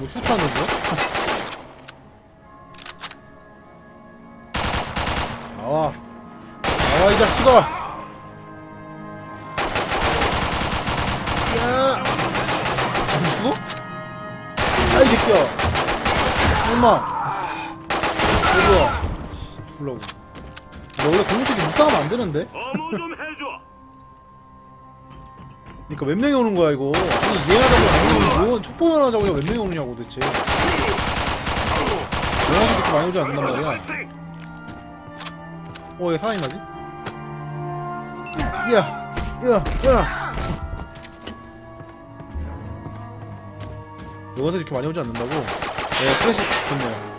이거 슈트하는 거? 나와. 나와 이 자식아. 야. 안 죽어? 아이 새끼야. 엄마. 이거야 죽으려고. 나 원래 공식이 묵상하면 안 되는데? 그니까 몇 명이 오는 거야 이거 아니 얘하자고 뭐 촉보면 하자고 몇 명이 오느냐고 도대체 영화도 그렇게 많이 오지 않는단 말이야 어, 얘 사람이 나지? 야, 야, 야. 영화도 이렇게 많이 오지 않는다고? 네, 클래식 좋네요.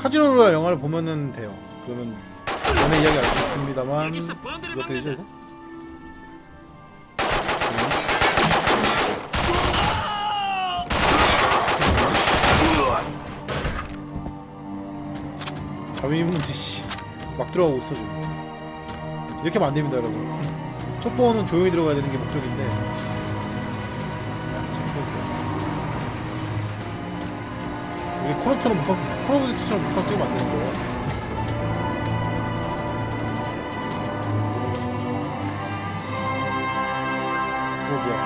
카지노로야 영화를 보면은 돼요. 그러면 전에 이야기 알 수 있습니다만 이것도 이제 맙니다. 잠이문지 씨. 막 들어가고 있어 지금. 이렇게 하면 안 됩니다, 여러분. 첩보는 조용히 들어가야 되는 게 목적인데. 이게 콜옵처럼 무상, 콜오브듀티처럼 무상 찍으면 안 되는 거예요. 오 뭐야?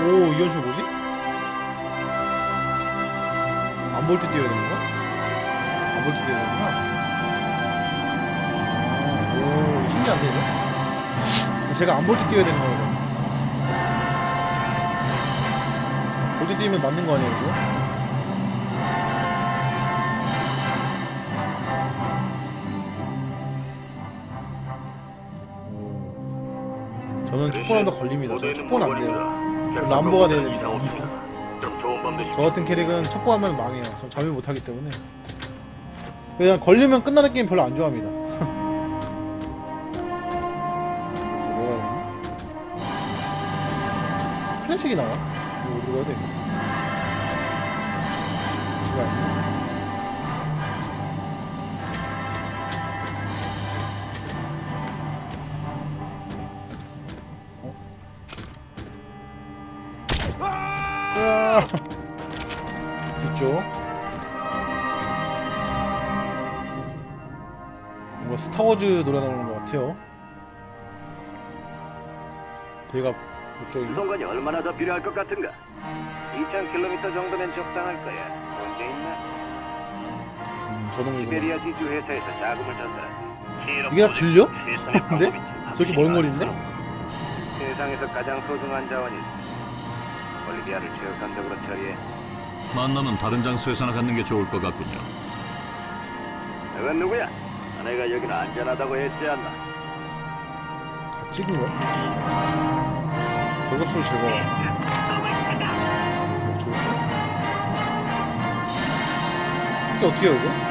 오, 오 이현수 뭐지? 안 볼 때 뛰어야 되는 거야? 안 볼 때 뛰어야 되는구나. 오 신기한데 이거? 제가 안 볼 때 뛰어야 되는 거예요. 볼때 뛰면 맞는 거 아니에요 이거? 저는 촉보람도 걸립니다. 저 촉보는 안 돼요. 람보가 돼야 됩니다. 되시. 저 같은 캐릭은 촉보하면 망해요. 전 잠을 못 하기 때문에. 그냥 걸리면 끝나는 게임 별로 안 좋아합니다. 클래식이 나와? 이거 어디로 가야 돼? 이거 아니야? 아! 뒤쪽 뭔가 스타워즈 노래 나오는 쪽인가? 수송관이 얼마나 더 필요할 것 같은가? 2,000km 정도면 적당할 거야. 문제 있나? 음, 저놈이구나 시베리아 지주 회사에서 자금을 전달하지. 이게 다 들려? 근데? 저기 먼 거리인데? 세상에서 가장 소중한 자원이 올리비아를 최우선적으로 처리해. 만나면 다른 장소에서나 갖는 게 좋을 것 같군요. 너건 누구야? 내가 여기는 안전하다고 했지 않나? 다 찍은 거야? 벌거수를 제거해 어? 이게 어떻게 해요 이거?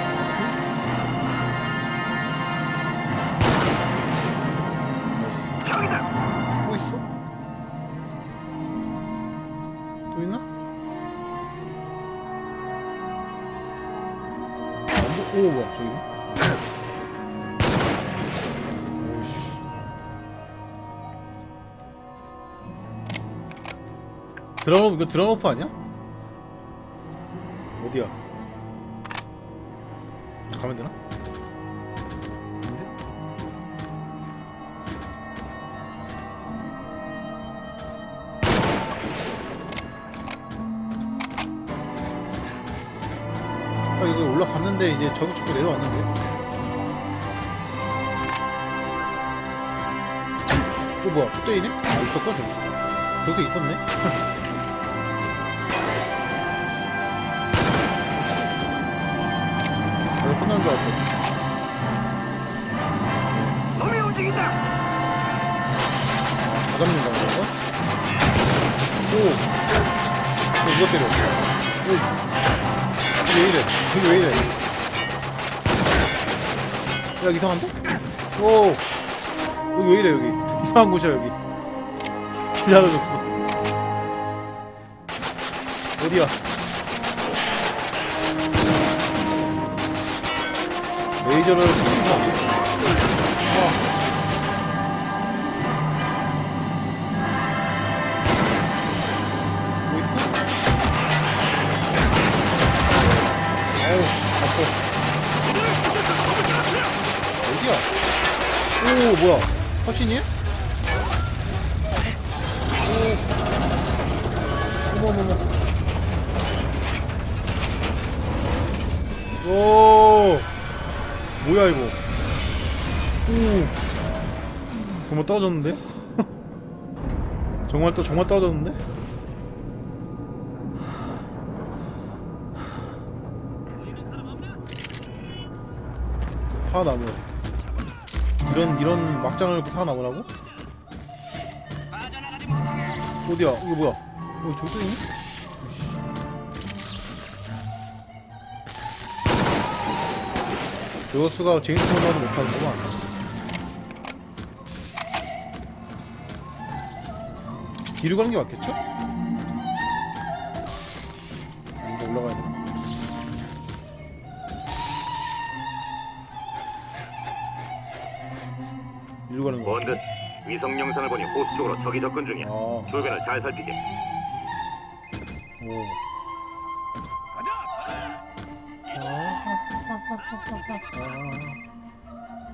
드럼 이거 드럼 오프 아니야? 어디야? 가면 되나? 근데? 아 이거 올라갔는데 이제 저기 찍고 내려왔는데 어 뭐야 또 때리네? 아 있었구나 저기서 저기서 있었네 아 끝난 줄 알았어 놈이 움직인다. 다 잡는다 이거? 오! 너 누가 때려? 오! 이게 왜 이래? 이게 왜 이래? 야 이상한데? 오! 여기 왜 이래 여기? 이상한 곳이야 여기 기다려줬어 어디야? 레이저를 오 뭐야? 허신이? 오 어머머머 뭐야 이거 오 정말 떨어졌는데? 정말 또 정말 떨어졌는데? 살아남으 이런 이런 막장을 이렇게 살아남으라고? 어디야? 이거 뭐야? 이거 저기 또 있네? 요수가 제임스 본드도 못하는구만 뒤로 가는 게 맞겠죠? 이거 올라가야 돼. 이리로 가는 거. 본드, 위성 영상을 보니 호수 쪽으로 적이 접근 중이야. 아, 주변을 잘 살피게. 오.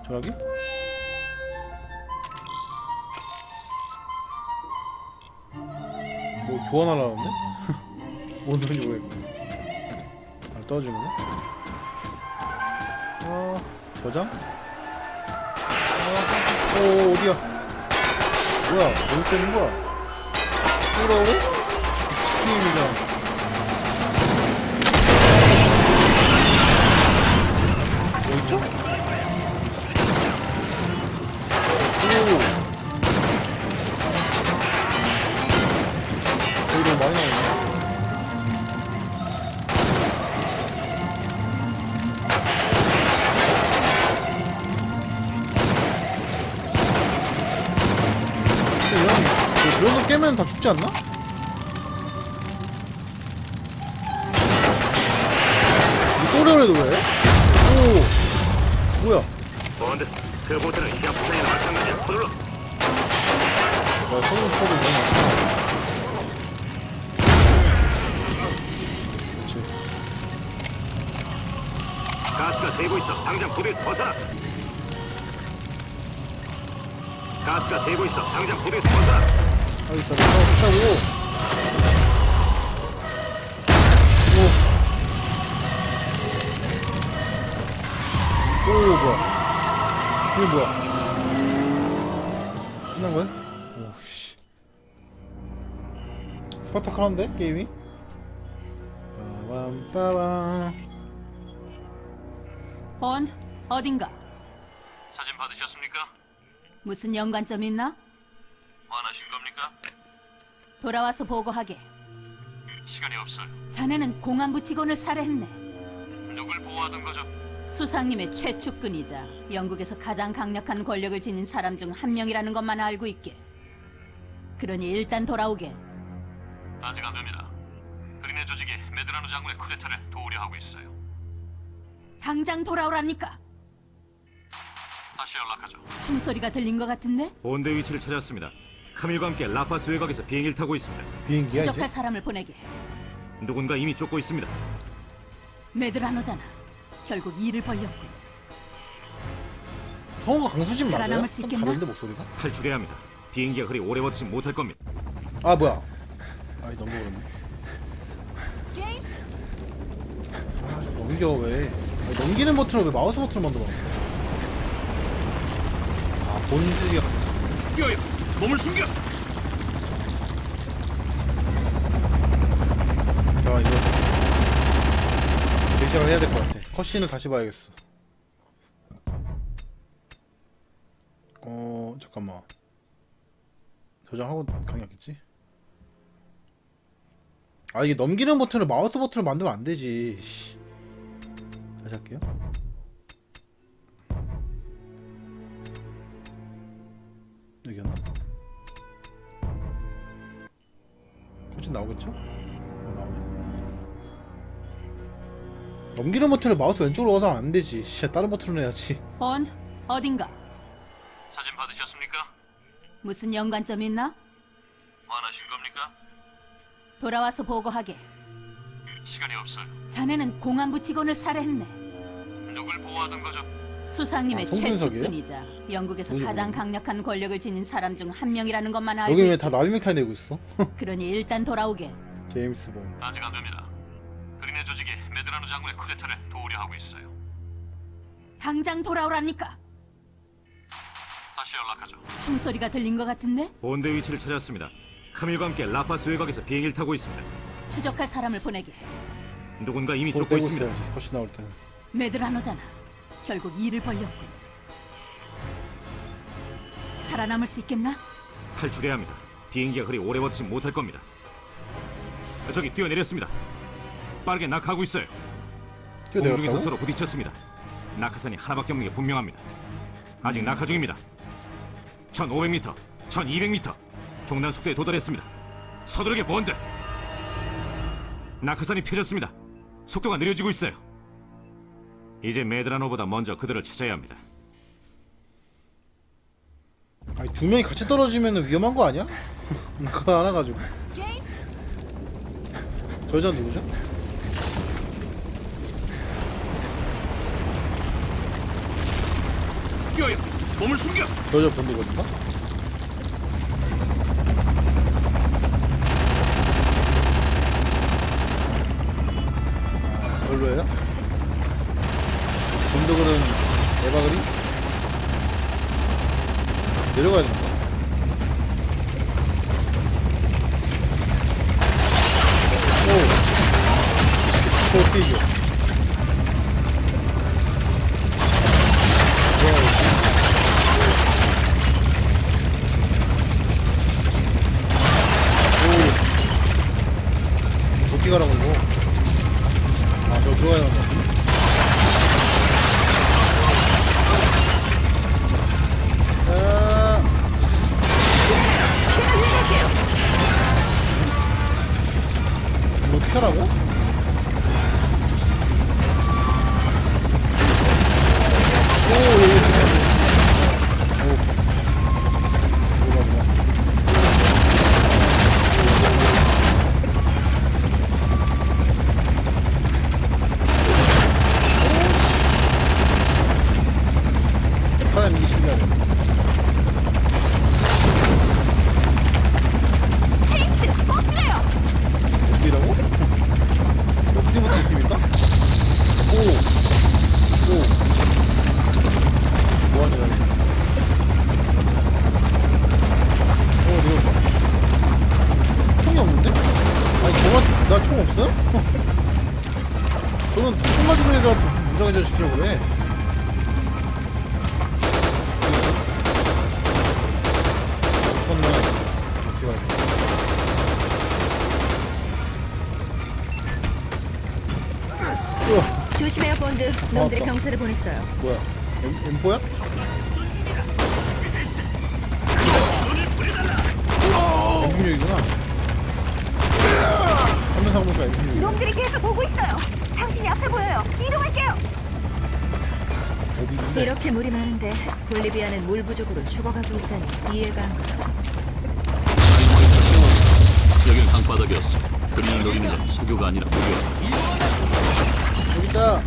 저기? 뭐? 뭔 소리인지 모르겠고. 아, 떠주는 거? 아, 저장? 아, 오, 어디야? 뭐야? 어디 때는 거야? 뭐라고? 스팀이잖아. 있죠? 오. 너무 많이 나오네. 근데 이런, 그 드론도 깨면 다 죽지 않나? 해도 왜? 그 시합 부상이나 마찬가지야. 서둘러. 나 손을 쳐도 너무 많다. 그렇지. 가스가 새고 있어. 당장 부대에서 벗어나. 가스가 새고 있어. 당장 부대에서 벗어나. 아, 일단 타고, 타고. 오. 오, 뭐야. 이게 뭐야. 끝난 거야? 오, 씨. 스파타클한데, 게임이? 빠밤, 빠밤. 본드 어딘가 사진 받으셨습니까? 무슨 연관점 있나? 화나신 겁니까? 돌아와서 보고하게. 시간이 없어요. 자네는 공안부 직원을 살해했네. 누굴 보호하던 거죠? 수상님의 최측근이자 영국에서 가장 강력한 권력을 지닌 사람 중 한 명이라는 것만 알고 있게. 그러니 일단 돌아오게. 아직 안 됩니다. 그린의 조직이 메드라노 장군의 쿠데타를 도우려 하고 있어요. 당장 돌아오라니까. 다시 연락하죠. 총소리가 들린 것 같은데? 본드 위치를 찾았습니다. 카밀과 함께 라파스 외곽에서 비행기를 타고 있습니다. 비행기야, 이제? 추적할 사람을 보내게. 누군가 이미 쫓고 있습니다. 메드라노잖아. 결국 일을 벌렸군. 성우가 강수진 맞아요? 살아남을 수 좀 있겠나? 다른데, 목소리가? 탈출해야 합니다. 비행기가 그리 오래 버티지 못할 겁니다. 아, 뭐야. 아이, 넘겨버렸네. 아, 넘겨 왜? 아니, 넘기는 버튼을 왜 마우스 버튼을 만들어놨어? 아 본질이 뛰어요! 몸을 숨겨! 야 이거 대시작을 해야 될것 같아. 컷신을 다시 봐야겠어. 어 잠깐만 저장하고 강의했겠지? 아 이게 넘기는 버튼을 마우스 버튼을 만들면 안 되지. 씨. 다시 할게요. 여기였나? 컷신 나오겠죠? 넘기는 버튼을 마우스 왼쪽으로 가서 안 되지. 씨, 다른 버튼으로 해야지. 본드 어딘가? 사진 받으셨습니까? 무슨 연관점 있나? 화나신 겁니까? 돌아와서 보고하게. 시간이 없어요. 자네는 공안부 직원을 살해했네. 누굴 보호하던 거죠? 수상님의 아, 송준석이에요? 최측근이자 영국에서 뭐지, 가장 뭐지? 강력한 권력을 지닌 사람 중 한 명이라는 것만 알고 여기 왜 있... 다 나비맥타이 내고 있어? 그러니 일단 돌아오게. 제임스 본. 아직 안 됩니다. 장군의 쿠데타를 도우려 하고 있어요. 당장 돌아오라니까. 다시 연락하죠. 총소리가 들린 것 같은데? 본대 위치를 찾았습니다. 카밀과 함께 라파스 외곽에서 비행기를 타고 있습니다. 추적할 사람을 보내게. 누군가 이미 볼 쫓고 있습니다. 있어야지. 컷이 나올 때는. 메드라노잖아. 결국 일을 벌렸군. 살아남을 수 있겠나? 탈출해야 합니다. 비행기가 그리 오래 버티지 못할 겁니다. 저기 뛰어내렸습니다. 빠르게 낙하하고 있어요. 공중에서? 서로 부딪혔습니다. 낙하산이 하나밖에 없는 게 분명합니다. 아직 낙하 중입니다. 1,500m, 1,200m 종단 속도에 도달했습니다. 서두르게 본드. 낙하산이 펴졌습니다. 속도가 느려지고 있어요. 이제 메드라노보다 먼저 그들을 찾아야 합니다. 아니 두 명이 같이 떨어지면 위험한 거 아니야? 그거 하나 가지고. 저 여자 누구죠? 뛰어요! 몸을 숨겨! 저 여자 본드거든요. 별로예요? 본드글은 에바그리? 내려가야 된다. 오! 오, 뛰죠. 우와. 조심해요 본드 놈들이 아빠. 병사를 보냈어요 뭐야? M4야? M16이구나. 화면 상보니까 M16. 놈들이 계속 오고 있어요. 당신이 앞에 보여요. 이동할게요. 어디 있는데? 이렇게 물이 많은데 볼리비아는 물 부족으로 죽어가고 있다니 이해가 안 가. 여기는 강바닥이었어. 노리는 건 석유가 아니라. 여기 있다.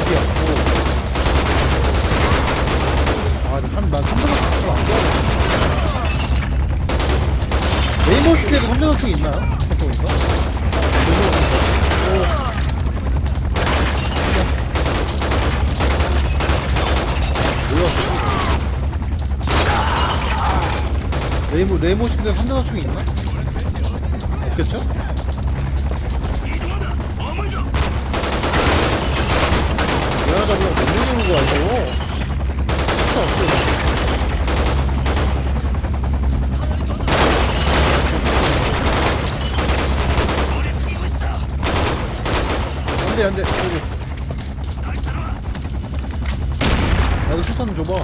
어디야? 오. 아, 근데 한, 난 3등학생 안 좋아해. 레인보우 시티에도 3등학생이 있나요? 생각해보니까. 오. 몰랐어. 레이모 시대 3대 맞춤이 있나? 없겠죠? 미안하다 그냥 못 누르는 거 알고 진짜 없어 안돼 안돼. 여기. 나도 수산 줘봐 오. 야,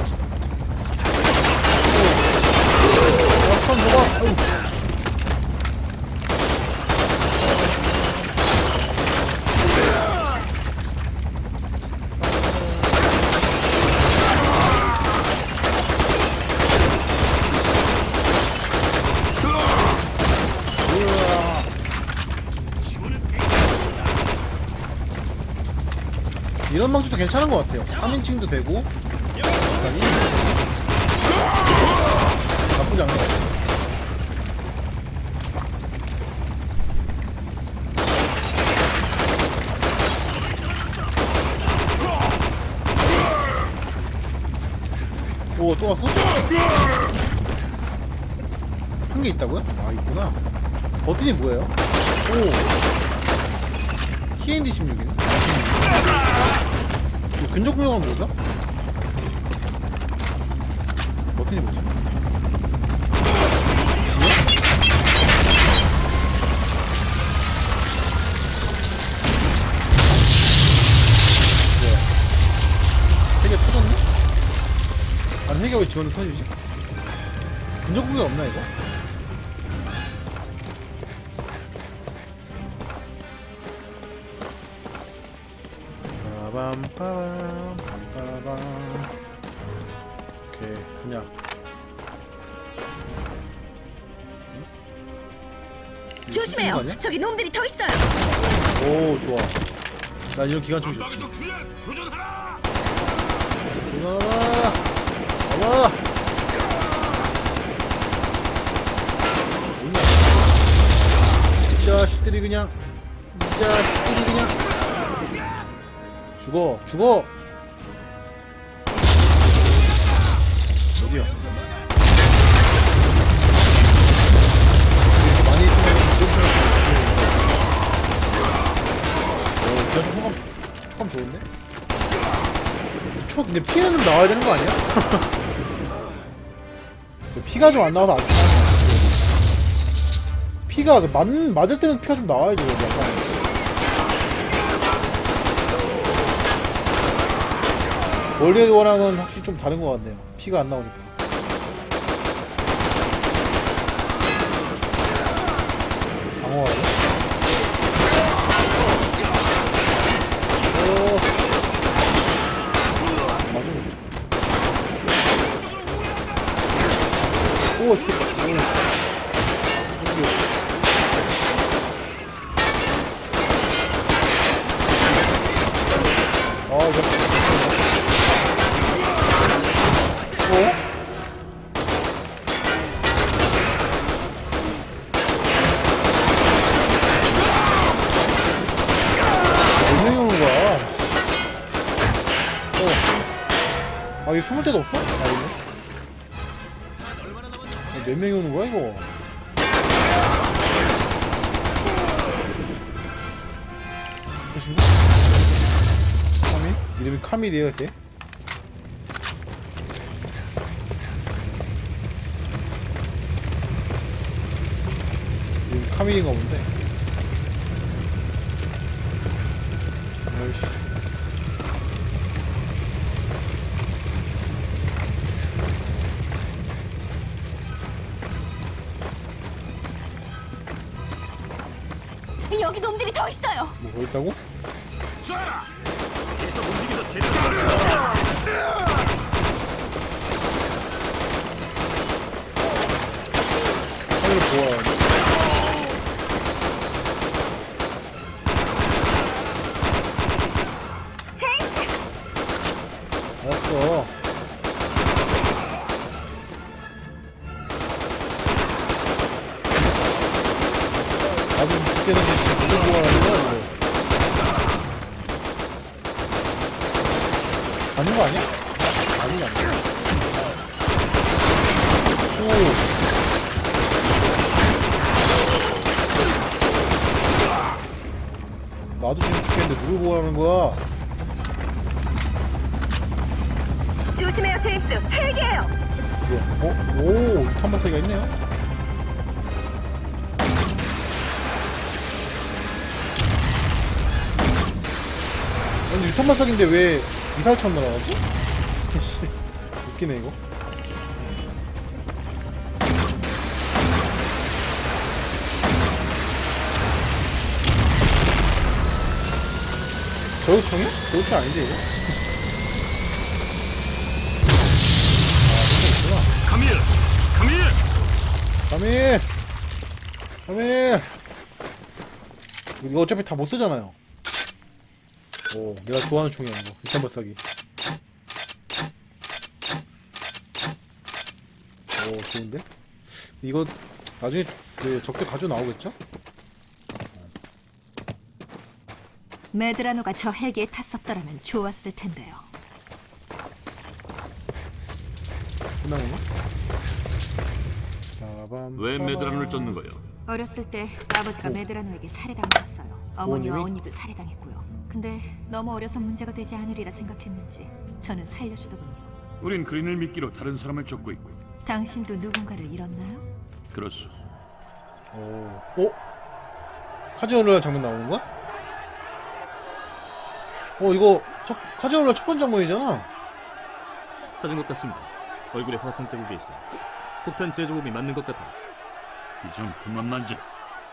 수산 줘봐 아유. 이런 방식도 괜찮은 것 같아요 3인칭도 되고 약간 1인칭 나쁘지 않은 것 같아요 오, 또 왔어? 한 개 있다고요? 아, 있구나. 버튼이 뭐예요? 오. TND 16이네. 근접 구역은 뭐죠? 버튼이 뭐지? 뭐야? 세개 터졌네? 아니 해가 왜 지원을 터지지? 근접 구역 없나 이거? 빠밤빠밤 빠밤. 오케이 그냥. 조심해요. 저기 놈들이 더 있어요. 오 좋아. 난 이런 기관총이 좋지 도전하라! 도전하라! 가봐! 뭐냐? 이 자식들이 그냥 이 자식들이 그냥 죽어 죽어 어디야 많이 있으면 오 그래도 호감 호감 좋은데? 초 근데 피해는 좀 나와야 되는 거 아니야? 피가 좀 안 나와서 아쉽다. 피가 그 맞, 맞을 때는 피가 좀 나와야지 약간. 월드워랑은 확실히 좀 다른 것 같네요. 피가 안 나오니까. 방어하네. 이름이 카밀이에요, 이렇게? 이름이 카밀인가 본데. 아이씨. 여기 놈들이 더 있어요. 뭐, 뭐 있다고? 쏴라! 계속 움직여서 제대로 쏴! 카밀을 보아야 돼. 알았어. 나도 좀 죽겠는데 지금 누굴 보아하는 거야, 이거? 가는 거 아니야? 거 아니야? 오. 나도 지금 죽겠는데 누굴 보아하는 거야? 조심해요, 제임스. 헬기예요. 뭐야? 어? 오, 탐바세가 있네요. 아니 유탄마삭인데 왜 미사일처럼 날아가지? 씨, 웃기네 이거. 저격총이? 저격총 아닌데 이거? 아, 카밀! 카밀! 가밀! 가밀! 이거 어차피 다 못 쓰잖아요. 오, 내가 좋아하는 총이야, 이거. 일단 발사기. 오, 좋은데? 이거, 나중에 그 적대 가져 나오겠죠? 메드라노가 저 헬기에 탔었더라면 좋았을 텐데요. 끝난 건가? 빠밤, 왜 빠밤. 메드란을 쫓는 거요? 어렸을 때 아버지가 메드라노에게 살해당했어요. 어머니와 어머님이? 언니도 살해당했고요. 근데 너무 어려서 문제가 되지 않으리라 생각했는지 저는 살려주더군요. 우린 그린을 미끼로 다른 사람을 쫓고 있고 당신도 누군가를 잃었나요? 그렇소. 오, 어? 카지노라 장면 나오는 거야? 어, 이거, 첫, 카지노라 첫 번째 장면이잖아? 찾은 것 같습니다. 얼굴에 화상 자국이 있어. 폭탄 제조범이 맞는 것 같아. 이좀 그만 만져.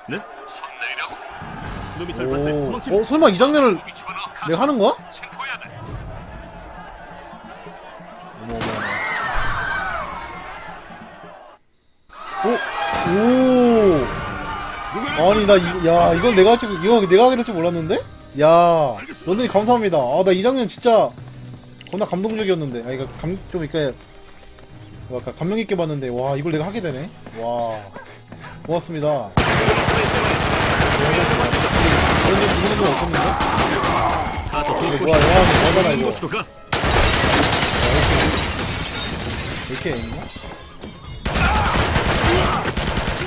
네? 손 내리라고. 놈이. 오, 도망칩니다. 어, 설마 이 장면을. 내가 하는 거야? 체포해야 돼. 어머, 어머, 어머. 오! 오! 아니, 나, 이, 야, 이건 내가 할 줄, 이거 내가 하게 될 줄 몰랐는데? 야, 너들이 감사합니다. 아, 나 이 장면 진짜 겁나 감동적이었는데. 아, 이거 감, 좀, 이렇게, 뭐랄까, 감명 있게 봤는데, 와, 이걸 내가 하게 되네? 와. 고맙습니다. 이런 적 누구는 좀 없었는데? 뭐야, 영화는 뭐잖아, 이거. 이렇게 있나?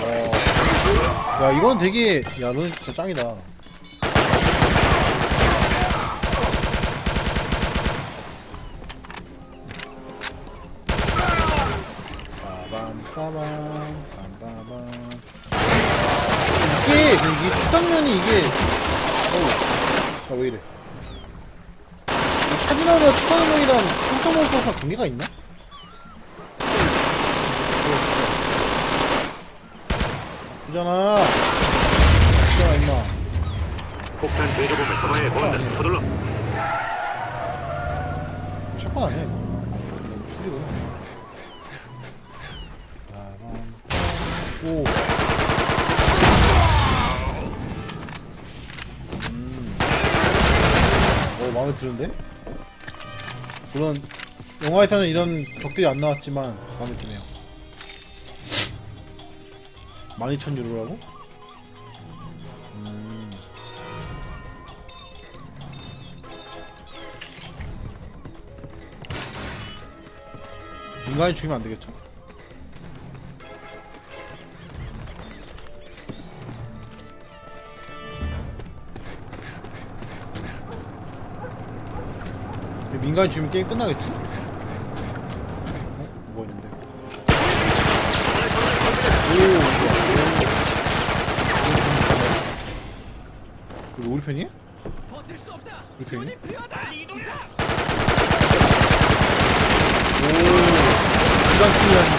어. 야, 이건 되게, 야, 너는 진짜 짱이다. 빠밤, 빠밤, 빰빠밤. 이게, 이게 첫 장면이 이게, 자, 왜 이래. 첫 장면이랑 컴퓨터 몬스터랑 관계가 있나? 주잖아. 주잖아, 임마. 폭탄 제조범을 해. 본다. 서둘러. 이거 샷건 아니야, 이거. 풀이구나. 빠밤. 오. 마음에 드는데? 물론, 영화에서는 이런 격들이 안 나왔지만, 마음에 드네요. 12,000유로라고? 음. 인간이 죽이면 안 되겠죠? 민간이 죽이면 게임 끝나겠지? 어? 뭐가 있는데? 오, 우리 편이야? 우리 편이야? 오, 기관 충이라니.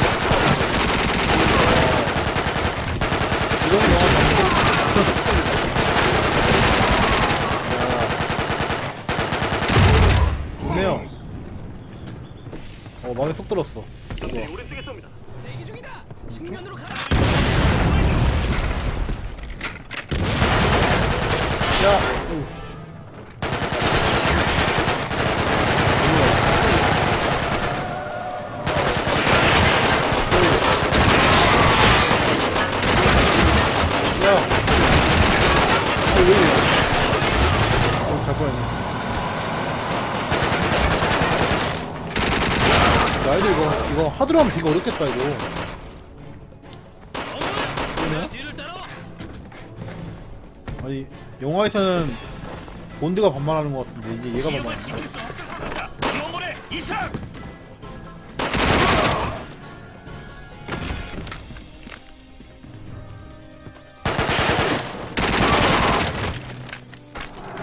이런 영화 좋네요. 어, 마음에 쏙 들었어. 좋아. 우리 쪽에 쏩니다. 야, 오. 야, 어, 왜 이래? 어, 갈 뻔했네. 야, 이거, 하드로 하면 되게 어렵겠다, 이거. 아니, 영화에서는 본드가 반말하는 것 같은데, 이제 얘가 반말하네.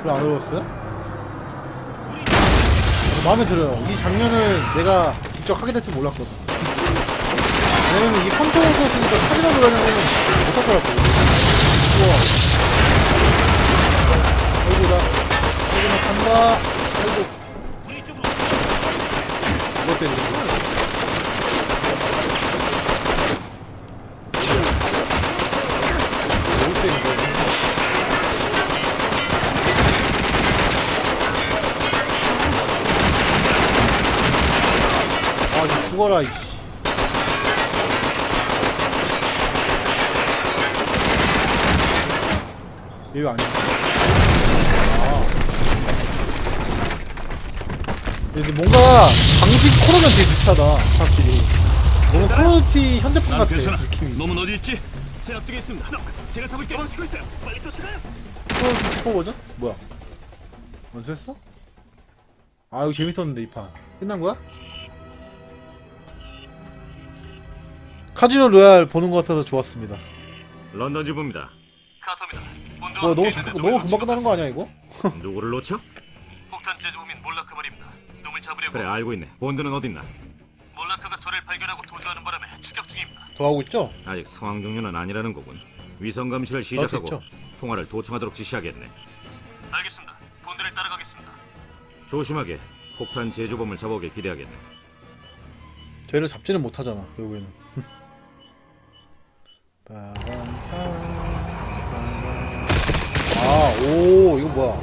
별로 안 어려웠어요? 어, 마음에 들어요. 이 장면을 내가 직접 하게 될 줄 몰랐거든. 왜냐면 이 컴퓨터 소스니까 사진을 보려면 못하더라고. 우와. 아이고, 나, 아이고, 나 간다. 아이고. 이것 때문에. 뭐 때문에. 죽어라 이씨 얘왜안 죽어 아 근데 뭔가 방식 코로는 되게 비슷하다 확실히 뭔가 콜오티 현대판 같아 느낌이 놈은 어디 있지? 제 앞쪽에 있습니다. 제가 잡을게요. 빨리 쫓아가요. 콜오티 슈퍼 버전? 뭐야 먼저 했어? 아 이거 재밌었는데 이판 끝난 거야? 카지노 로얄 보는 것 같아서 좋았습니다 런던 주부입니다. 카터입니다. 본드와 뭐 너무 있는데 너무 금방 끝나는 거 아니야 이거? 누구를 놓쳐? 폭탄 제조업인 몰라크 말입니다. 놈을 잡으려고 그래 알고 있네. 본드는 어딨나? 몰라크가 저를 발견하고 도주하는 바람에 추격 중입니다. 더 하고 있죠? 아직 상황 종료는 아니라는 거군. 위성 감시를 시작하고 있죠. 통화를 도청하도록 지시하겠네. 알겠습니다. 본드를 따라가겠습니다. 조심하게 폭탄 제조범을 잡아오길 기대하겠네. 쟤를 잡지는 못하잖아 결국에는 아오 이거 뭐야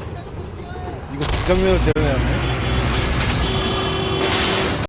이거 그 장면을 재현해놨네